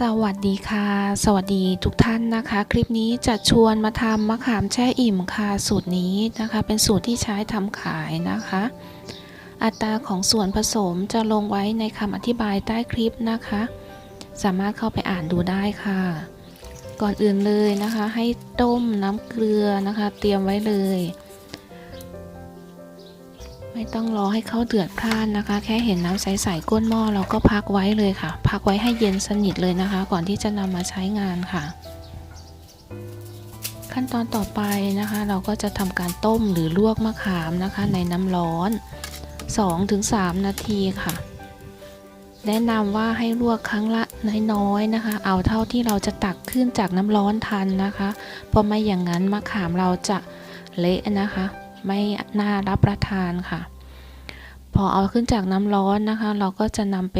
สวัสดีค่ะ สวัสดีทุกท่านนะคะ คลิปนี้จะชวนมาทำมะขามแช่อิ่มค่ะสูตรนี้นะคะ เป็นสูตรที่ใช้ทำขายนะคะ อัตราของส่วนผสมจะลงไว้ในคำอธิบายใต้คลิปนะคะ สามารถเข้าไปอ่านดูได้ค่ะ ก่อนอื่นเลยนะคะ ให้ต้มน้ำเกลือนะคะ เตรียมไว้เลย ไม่ต้องรอให้เขาเดือดพล่านนะคะ แค่เห็นน้ำใสๆก้นหม้อเราก็พักไว้เลยค่ะ พักไว้ให้เย็นสนิทเลยนะคะ ก่อนที่จะนำมาใช้งานค่ะ ขั้นตอนต่อไปนะคะ เราก็จะทำการต้มหรือลวกมะขามนะคะ ในน้ำร้อน 2-3 นาทีค่ะ แนะนำว่าให้ลวกครั้งละน้อยๆนะคะ เอาเท่าที่เราจะตักขึ้นจากน้ำร้อนทันนะคะ เพราะไม่อย่างนั้นมะขามเราจะเละนะคะ ไม่น่ารับประทานค่ะ พอเอาขึ้นจากน้ำร้อนนะคะ เราก็จะนำไป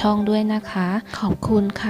ช่องด้วยนะคะ ขอบคุณค่ะ